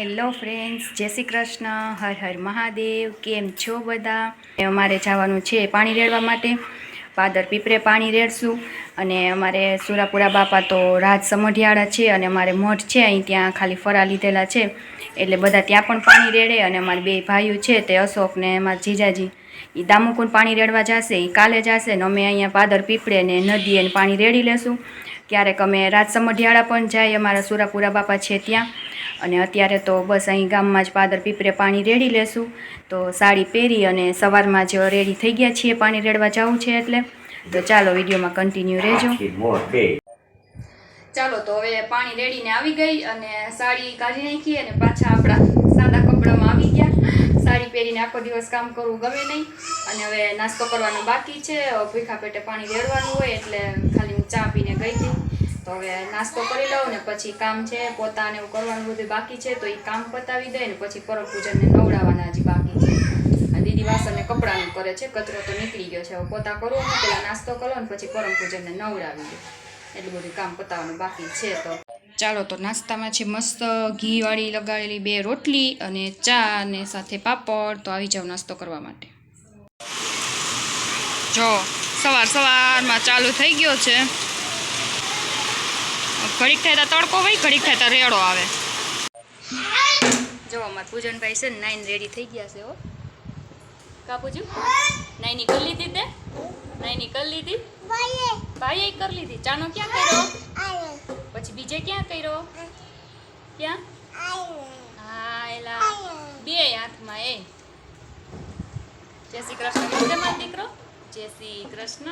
Hello friends, જય શ્રી કૃષ્ણ, હર હર મહાદેવ, કેમ છો બધા? અમારે જવાનું છે પાણી રેડવા માટે. પાદર પીપરે પાણી રેડશું. અને અમારે સુરાપુરા બાપા તો રાજ સમઢિયાળા છે અને અમારે મઠ છે, અહીં ત્યાં ખાલી ફરા લીધેલા છે. એટલે બધા ત્યાં પણ પાણી રેડે અને અમારે બે ભાઈઓ છે, તે અશોક ને અમારા જીજાજી. એ દામુકુંડ પાણી રેડવા જશે એ કાલે જશે ને અમે અહીંયા પાદર પીપળે ને નદીએ પાણી રેડી લેશું. ક્યારેક અમે રાજ સમઢિયાળા પણ જાય અમારા સુરાપુરા બાપા છે ત્યાં. અને અત્યારે તો બસ અહીં ગામમાં જ પાદર પીપરે પાણી રેડી લેશું. તો સાડી પહેરી અને સવારમાં જ રેડી થઈ ગયા છીએ પાણી રેડવા જવું છે એટલે. તો ચાલો વિડીયોમાં કન્ટિન્યુ રહેજો. ચાલો તો હવે પાણી રેડીને આવી ગઈ અને સાડી કાઢી નાખી અને પાછા આપણા સાડી પહેરીને આખો દિવસ કામ કરવું ગમે નહીં. અને હવે નાસ્તો કરવાનો બાકી છે. ભૂખા પેટે પાણી રેડવાનું હોય એટલે ખાલી હું ચા પીને ગઈ હતી. તો હવે નાસ્તો કરી લઉં ને પછી કામ છે પોતાને એવું કરવાનું બધું બાકી છે, તો એ કામ પતાવી દે ને પછી પરમ પૂજનને નવડાવવાના હજી બાકી છે. દીદી વાસણને કપડાનું કરે છે, કચરો તો નીકળી ગયો છે. હવે પોતા કરવો ને, પેલા નાસ્તો કરો ને, પછી પરમ પૂજનને નવડાવી દે. એટલું બધું કામ પતાવવાનું બાકી છે તો. ચાલો તો નાસ્તામાં છે મસ્ત ઘીવાળી લગાડેલી બે રોટલી અને ચા અને સાથે પાપડ. તો આવી જાવ નાસ્તો કરવા માટે. જો સવાર સવારમાં ચાલુ થઈ ગયો છે. ઘડીક થાય તડકો હોય ઘડીક થાય રેડો આવે. જો અમારા પૂજનભાઈ છે ને નાઈન રેડી થઈ ગયા છે હો. કા પૂજુ નાઈની કરી લીધી તે? નાઈની કરી લીધી? ભાઈએ કરી લીધી. ચાનો ક્યાં કર્યો? પછી બીજે ક્યાં કર્યો? ક્યાં? હા બે હાથમાં એ. જય શ્રી કૃષ્ણ. મારો દીકરો? જય શ્રી કૃષ્ણ.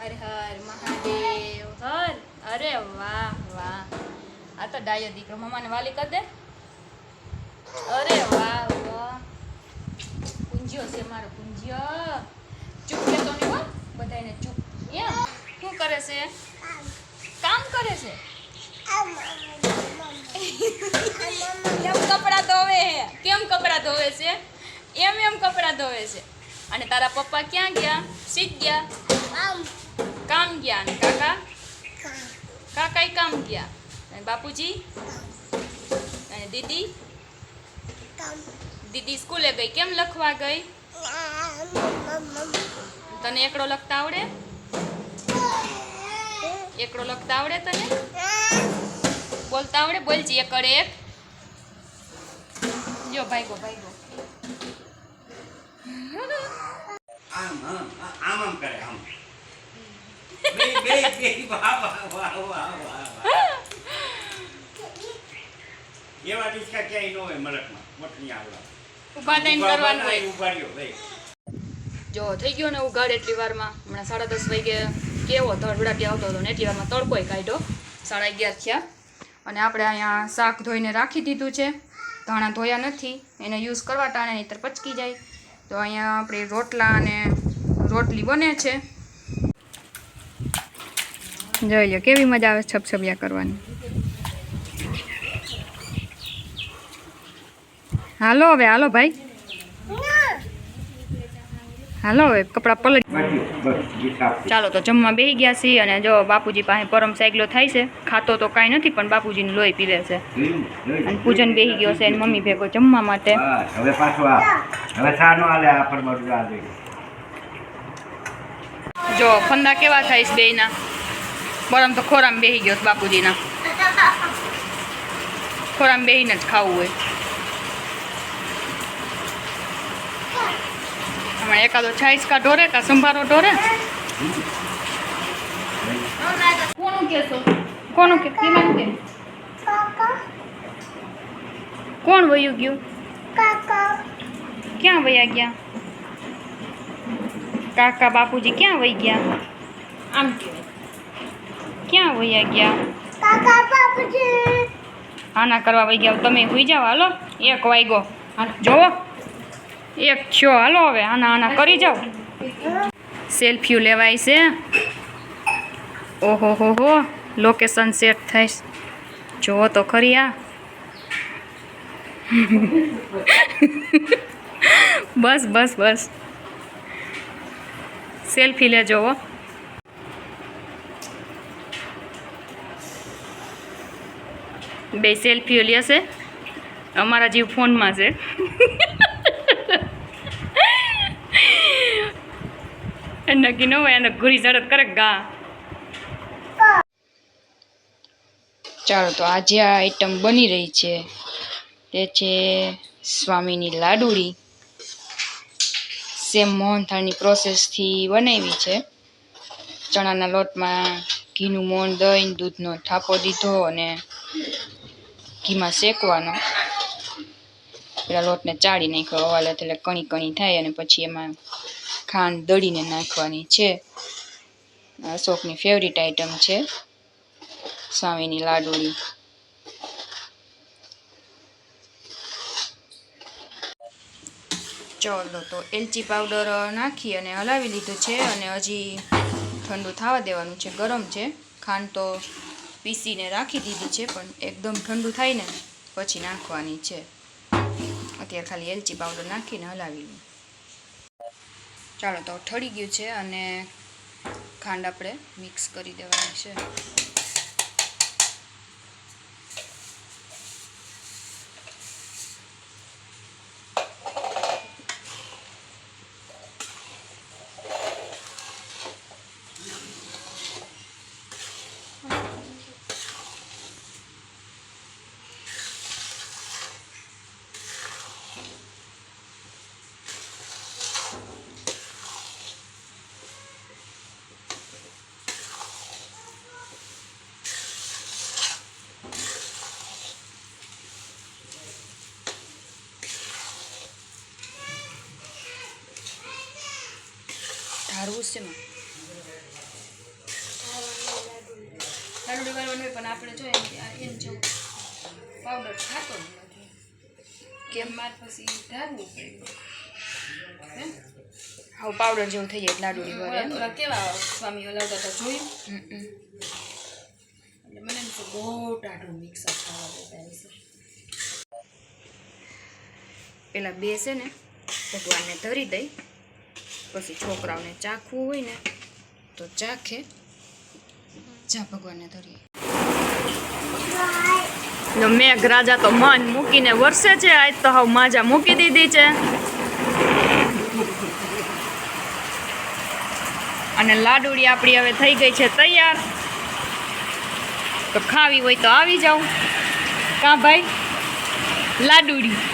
હર હર મહાદેવ. હર. અરે વાહ વાહ. આ તો ડાયો દીકરો. મમ્માને વાલી કર દે. અરે વાહ વાહ. પૂંજ્યો છે મારો પૂંજ્યો ચૂપ કેતો નહીં બધાને ચૂપ. એમ. શું કરે છે? કામ કરે છે? એમ કપડાં ધોવે છે કેમ કપડાં ધોવે છે? એમ એમ કપડાં ધોવે છે. અને તારા પપ્પા ક્યાં ગયા? શીખ ગયા? કામ. ગયા અને કાકા? કાકા કામ ગયા. અને બાપુજી? અને દીદી? દીદી સ્કૂલે ગઈ. કેમ લખવા ગઈ? તને એકડો લખતા આવડે? એકડો લખતા આવડે તને? બોલતા આવડે? બોલજી એકડે એક જો ભાઈગો ભાઈગો. આમ આમ આમ આમ કરે આમ. બે બે બે વાહ વાહ વાહ વાહ વાહ વાહ. એવા ડીચકા ક્યાંય ન હોય મલકમાં મોટની આવડા. ઊભા થઈને કરવાનું હોય. ઉભાડ્યો ભાઈ. જો થઈ ગયો ને ઉઘાડ એટલી વારમાં. હમણાં સાડા દસ વાગે કેવો ધડબડાટી આવતો હતો ને એટલી વારમાં તડકોય કાઢ્યો. સાડા અગિયાર થયા. અને આપણે અહીંયા શાક ધોઈને રાખી દીધું છે. ધાણા ધોયા નથી. એને યુઝ કરવા ટાણે, નહીતર પચકી જાય. તો અહીંયા આપણે રોટલા અને રોટલી બને છે. જોઈ લો કેવી મજા આવે છપછપિયા કરવાની. હાલો હવે, હાલો ભાઈ. હાલો હવે કપડાં પલટ ચાલો તો જમવા બેસી ગયા છીએ અને જો બાપુજી પાસે પરમ સાયકલો થાય છે ખાતો તો કાંઈ નથી પણ બાપુજીનું લોહી પીવે છે? અને પૂજન બેસી ગયો છે અને મમ્મી ભેગો જમવા માટે. હવે પાછો હવે આ જો ફંદા કેવા થાય છે બેયના. પરમ તો ખોરામ બેસી ગયો છે બાપુજીના. ખોરામ બેસીને જ ખાવું હોય. હમણાં એકાદો છાઈસ કા ઢોરે કા સંભારો ઢોરે? કોનું કેસો કોનું કે? કેમાં કે? કોણ વયું ગયું? ક્યાં વયા ગયા? કાકા બાપુજી ક્યાં વહી ગયા? આમ કહેવાય. ક્યાં વયા ગયા? આના કરવા વહી ગયા તમે હોઈ જાઓ. હાલો એક વાગ્યો હાલો જોવો. એક છો. હાલો હવે, આના આના કરી જાઓ. સેલ્ફી લેવાય છે. ઓહો, હો હો. લોકેશન સેટ થાય જુઓ તો ખરી આ. બસ બસ બસ. સેલ્ફી લેજો હો. બે સેલ્ફીઓ લેશે અમારા જીવ ફોનમાં છે. નક્કી ન હોય એને ઘૂરી ઝડપ કરે ગા. ચાલો તો આજે આ આઈટમ બની રહી છે. તે છે સ્વામીની લાડુળી સેમ મોહનથાળની પ્રોસેસથી બનાવી છે. ચણાના લોટમાં ઘીનું મોણ, દહીં, દૂધનો થાપો દીધો અને ઘીમાં શેકવાનો. પેલા લોટને ચાળી નાખ્યો, હવાલે એટલે કણી કણી થાય અને પછી એમાં ખાંડ દળીને નાખવાની છે. અશોકની ફેવરિટ આઈટમ છે સ્વામીની લાડુળી ચાલો તો એલચી પાવડર નાખી અને હલાવી લીધું છે અને હજી ઠંડુ થવા દેવાનું છે, ગરમ છે. ખાંડ તો પીસીને રાખી દીધી છે પણ એકદમ ઠંડુ થાય ને પછી નાખવાની છે. અત્યારે ખાલી એલચી પાવડર નાખીને હલાવી લઉં ચાલો તો ઠળી ગયું છે અને ખાંડ આપણે મિક્સ કરી દેવાની છે. ધારવું છે માં લાડુડી પણ આપણે જો એમ એમ જો પાવડર ખાતો નથી. કેમ માર પછી ધારવું પાવડર જેવું થઈ જાય લાડુ વાળે કેવા સ્વામી અલગ હતા જોયું. એટલે મને એમ કે બહુ ટાઢું મિક્સર ખાવા દેતા હશે પેલા બે છે ને ભગવાનને ધરી દઈ. પછી છોકરાઓને ચાખવું હોય ને તો ચાખે જા ભગવાનને ધરીએ. મેઘરાજા તો મન મૂકીને વરસે છે, આજ તો હાવ માજા મૂકી દીધી છે. અને લાડુડી આપણી હવે થઈ ગઈ છે તૈયાર. તો ખાવી હોય તો આવી જાઉં. કા ભાઈ? લાડુડી.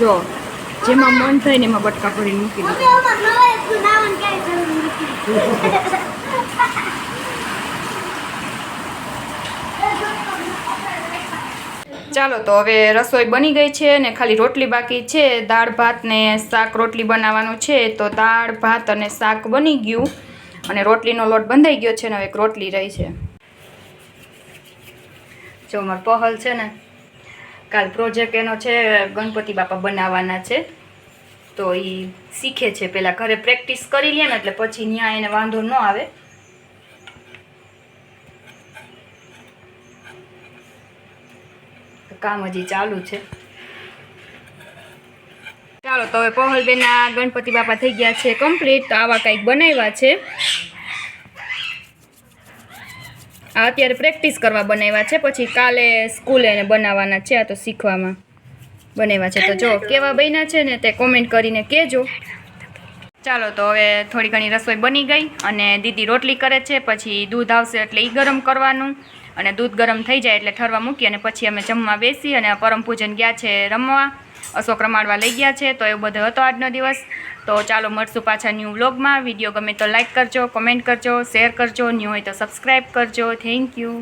જા જેમાં મન થાય ને એમાં બટકા ભરીને મૂકી દો. ચાલો તો હવે રસોઈ બની ગઈ છે ને ખાલી રોટલી બાકી છે. દાળ, ભાત ને શાક રોટલી બનાવવાનું છે. તો દાળ, ભાત અને શાક બની ગયું અને રોટલીનો લોટ બંધાઈ ગયો છે ને હવે એક રોટલી રહી છે. જો મારો પહલ છે ને, કાલ પ્રોજેક્ટ એનો છે, ગણપતિ બાપા બનાવવાના છે. તો એ શીખે છે. પહેલાં ઘરે પ્રેક્ટિસ કરી લે ને એટલે પછી ત્યાં એને વાંધો ન આવે. કામ હજી ચાલુ છે. ચાલો, તો હવે પહોલબેનના ગણપતિ બાપા થઈ ગયા છે કમ્પ્લીટ તો આવા કંઈક બનાવ્યા છે. આ અત્યારે પ્રેક્ટિસ કરવા બનાવ્યા છે. પછી કાલે સ્કૂલે એને બનાવવાના છે, આ તો શીખવામાં બનાવ્યા છે. તો જો, કેવા બન્યા છે ને તે કોમેન્ટ કરીને કહેજો. ચાલો, તો હવે થોડી ઘણી રસોઈ બની ગઈ અને દીદી રોટલી કરે છે, પછી દૂધ આવશે એટલે એ ગરમ કરવાનું. અને દૂધ ગરમ થઈ જાય એટલે ઠરવા મૂકી અને પછી અમે જમવા બેસી અને પરમ પૂજન ગયા છે રમવા. અશોક રમાડવા લઈ ગયા છે, તો એવો બધો હતો આજનો દિવસ. તો ચાલો મળશું પાછા ન્યૂ વ્લોગમાં વીડિયો ગમે તો લાઇક કરજો કોમેન્ટ કરજો શેર કરજો ન્યૂ હોય તો સબસ્ક્રાઈબ કરજો. Thank you